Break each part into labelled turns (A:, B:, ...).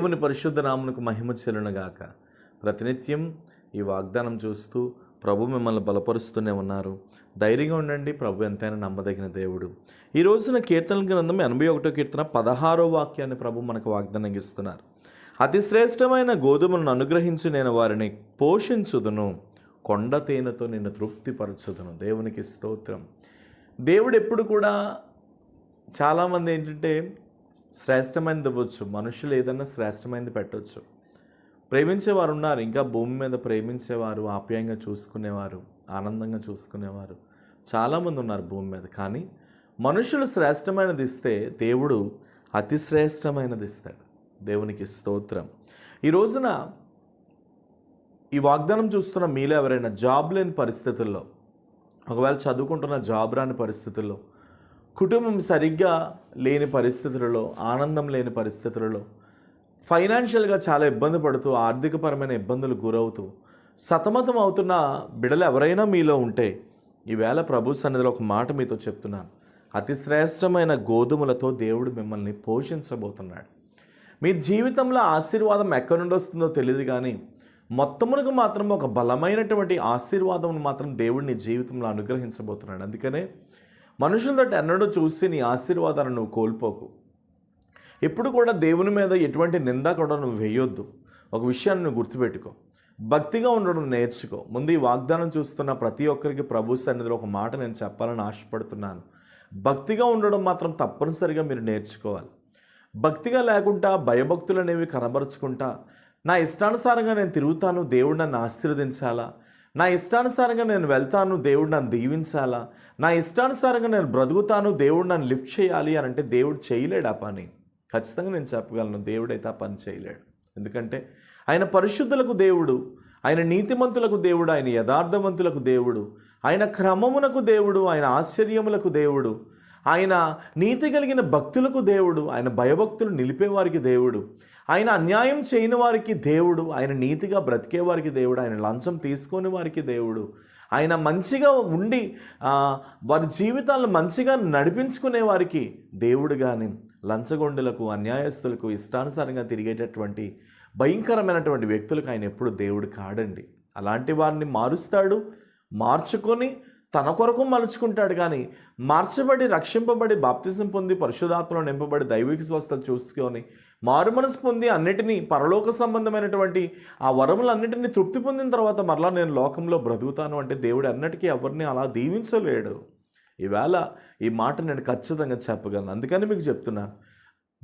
A: దేవుని పరిశుద్ధ నామునకు మహిమ చెల్లునగాక. ప్రతినిత్యం ఈ వాగ్దానం చూస్తూ ప్రభు మిమ్మల్ని బలపరుస్తూనే ఉన్నారు. ధైర్యంగా ఉండండి. ప్రభు ఎంతైనా నమ్మదగిన దేవుడు. ఈ రోజున కీర్తన గ్రంథం ఎనభై ఒకటో కీర్తన పదహారో వాక్యాన్ని ప్రభు మనకు వాగ్దానం ఇస్తున్నారు. అతి శ్రేష్టమైన గోధుమలను అనుగ్రహించి నేను వారిని పోషించుదును. కొండ తేనెతో నిన్ను తృప్తిపరచుదును. దేవునికి స్తోత్రం. దేవుడు ఎప్పుడు కూడా చాలామంది ఏంటంటే శ్రేష్టమైనది ఇవ్వచ్చు మనుషులు ఏదన్నా శ్రేష్టమైనది పెట్టవచ్చు ప్రేమించేవారు ఉన్నారు. ఇంకా భూమి మీద ప్రేమించేవారు ఆప్యాయంగా చూసుకునేవారు ఆనందంగా చూసుకునేవారు చాలామంది ఉన్నారు భూమి మీద. కానీ మనుషులు శ్రేష్టమైనది ఇస్తే దేవుడు అతి శ్రేష్టమైనది ఇస్తాడు. దేవునికి స్తోత్రం. ఈ రోజున ఈ వాగ్దానం చూస్తున్న మీలో ఎవరైనా జాబ్ లేని పరిస్థితుల్లో ఒకవేళ చదువుకుంటున్న జాబ్ రాని పరిస్థితుల్లో కుటుంబం సరిగ్గా లేని పరిస్థితులలో ఆనందం లేని పరిస్థితులలో ఫైనాన్షియల్గా చాలా ఇబ్బంది పడుతూ ఆర్థికపరమైన ఇబ్బందులు గురవుతూ సతమతం అవుతున్న బిడలు ఎవరైనా మీలో ఉంటే ఈవేళ ప్రభు సన్నిధిలో ఒక మాట మీతో చెప్తున్నాను. అతి శ్రేష్టమైన గోధుమలతో దేవుడు మిమ్మల్ని పోషించబోతున్నాడు. మీ జీవితంలో ఆశీర్వాదం ఎక్కడి నుండి వస్తుందో తెలియదు కానీ మొత్తమునకు మాత్రం ఒక బలమైనటువంటి ఆశీర్వాదం మాత్రం దేవుడిని జీవితంలో అనుగ్రహించబోతున్నాడు. అందుకనే మనుషులతో ఎన్నడూ చూసి నీ ఆశీర్వాదాన్ని నువ్వు కోల్పోకు. ఎప్పుడు కూడా దేవుని మీద ఎటువంటి నింద కూడా నువ్వు వేయొద్దు. ఒక విషయాన్ని నువ్వు గుర్తుపెట్టుకో. భక్తిగా ఉండడం నేర్చుకో. ముందు ఈ వాగ్దానం చూస్తున్న ప్రతి ఒక్కరికి ప్రభు సన్నిధిలో ఒక మాట నేను చెప్పాలని ఆశపడుతున్నాను. భక్తిగా ఉండడం మాత్రం తప్పనిసరిగా మీరు నేర్చుకోవాలి. భక్తిగా లేకుండా భయభక్తులు అనేవి కనబరుచుకుంటా నా ఇష్టానుసారంగా నేను తిరుగుతాను దేవుడు నన్ను ఆశీర్వదించాలా? నా ఇష్టానుసారంగా నేను వెళ్తాను దేవుడు నన్ను దీవించాలా? నా ఇష్టానుసారంగా నేను బ్రతుకుతాను దేవుడు నన్ను లిఫ్ట్ చేయాలి అని అంటే దేవుడు చేయలేడు ఆ పని. ఖచ్చితంగా నేను చెప్పగలను దేవుడైతే ఆ పని చేయలేడు. ఎందుకంటే ఆయన పరిశుద్ధులకు దేవుడు ఆయన నీతిమంతులకు దేవుడు ఆయన యథార్థవంతులకు దేవుడు ఆయన క్రమమునకు దేవుడు ఆయన ఆశ్చర్యములకు దేవుడు ఆయన నీతి కలిగిన భక్తులకు దేవుడు ఆయన భయభక్తులు నిలిపేవారికి దేవుడు. ఆయన అన్యాయం చేయని వారికి దేవుడు ఆయన నీతిగా బ్రతికే వారికి దేవుడు ఆయన లంచం తీసుకొని వారికి దేవుడు. ఆయన మంచిగా ఉండి వారి జీవితాలను మంచిగా నడిపించుకునే వారికి దేవుడు కానీ లంచగొండులకు అన్యాయస్తులకు ఇష్టానుసారంగా తిరిగేటటువంటి భయంకరమైనటువంటి వ్యక్తులకు ఆయన ఎప్పుడు దేవుడు కాడండి. అలాంటి వారిని మారుస్తాడు మార్చుకొని తన కొరకు మలుచుకుంటాడు కానీ మార్చబడి రక్షింపబడి బాప్తిజం పొంది పరిశుధాత్మలో నింపబడి దైవిక స్వస్థలు చూసుకొని మారు మనసు పొంది అన్నిటినీ పరలోక సంబంధమైనటువంటి ఆ వరములన్నిటినీ తృప్తి పొందిన తర్వాత మరలా నేను లోకంలో బ్రతుకుతాను అంటే దేవుడు అన్నిటికీ ఎవరిని అలా దీవించలేడు. ఈవేళ ఈ మాట నేను ఖచ్చితంగా చెప్పగలను. అందుకని మీకు చెప్తున్నాను.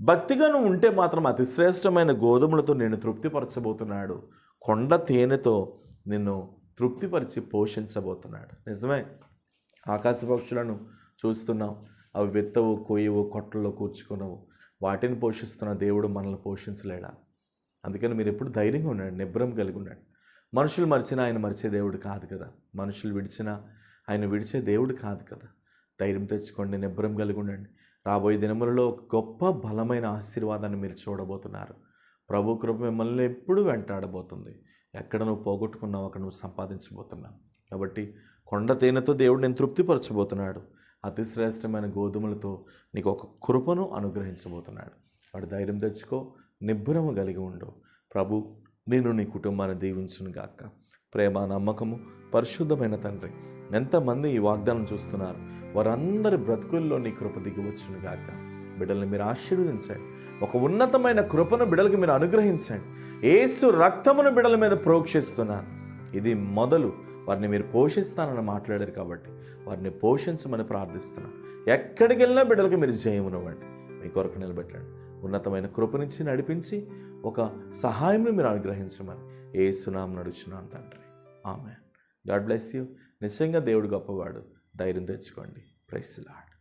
A: భక్తిగా నువ్వు ఉంటే మాత్రం అతి శ్రేష్టమైన గోధుమలతో నేను తృప్తిపరచబోతున్నాడు. కొండ తేనెతో నిన్ను తృప్తిపరిచి పోషించబోతున్నాడు. నిజమే. ఆకాశ పక్షులను చూస్తున్నాం. అవి విత్తవు కొయ్యవు కొట్టల్లో కూర్చుకున్నావు వాటిని పోషిస్తున్న దేవుడు మనల్ని పోషించలేడా? అందుకని మీరు ఎప్పుడు ధైర్యంగా ఉండండి నిబ్రం కలిగి ఉండండి. మనుషులు మరిచినా ఆయన మరిచే దేవుడు కాదు కదా. మనుషులు విడిచినా ఆయన విడిచే దేవుడు కాదు కదా. ధైర్యం తెచ్చుకోండి నిబ్రం కలిగి ఉండండి. రాబోయే దినములలో ఒక గొప్ప బలమైన ఆశీర్వాదాన్ని మీరు చూడబోతున్నారు. ప్రభు కృప మిమ్మల్ని ఎప్పుడు వెంటాడబోతుంది. ఎక్కడ నువ్వు పోగొట్టుకున్నావు అక్కడ నువ్వు సంపాదించబోతున్నావు. కాబట్టి కొండ తేనెతో దేవుడు నేను తృప్తిపరచబోతున్నాడు. అతి శ్రేష్టమైన గోధుమలతో నీకు ఒక కృపను అనుగ్రహించబోతున్నాడు. వాడు ధైర్యం తెచ్చుకో నిబ్బరము కలిగి ఉండు. ప్రభు నేను నీ కుటుంబాన్ని దీవించును గాక. ప్రేమ నమ్మకము పరిశుద్ధమైన తండ్రి ఎంతమంది ఈ వాగ్దానం చూస్తున్నారు? వారందరి బ్రతుకుల్లో నీ కృప దిగివచ్చును గాక. బిడ్డల్ని మీరు ఆశీర్వదించండి. ఒక ఉన్నతమైన కృపను బిడలకి మీరు అనుగ్రహించండి. ఏసు రక్తమును బిడల మీద ప్రోక్షిస్తున్నాను. ఇది మొదలు. వారిని మీరు పోషిస్తానని మాట్లాడారు కాబట్టి వారిని పోషించమని ప్రార్థిస్తున్నాను ఎక్కడికి వెళ్ళినా బిడ్డలకు మీరు జయమునివ్వండి మీ కొరకు నిలబెట్టండి. ఉన్నతమైన కృపనిచ్చి నడిపించి ఒక సహాయంను మీరు అనుగ్రహించమని ఏ సునాం నడుచున్నాను తండ్రి. ఆమె గాడ్ బ్లెస్ యూ. నిజంగా దేవుడు గొప్పవాడు. ధైర్యం తెచ్చుకోండి. Price lord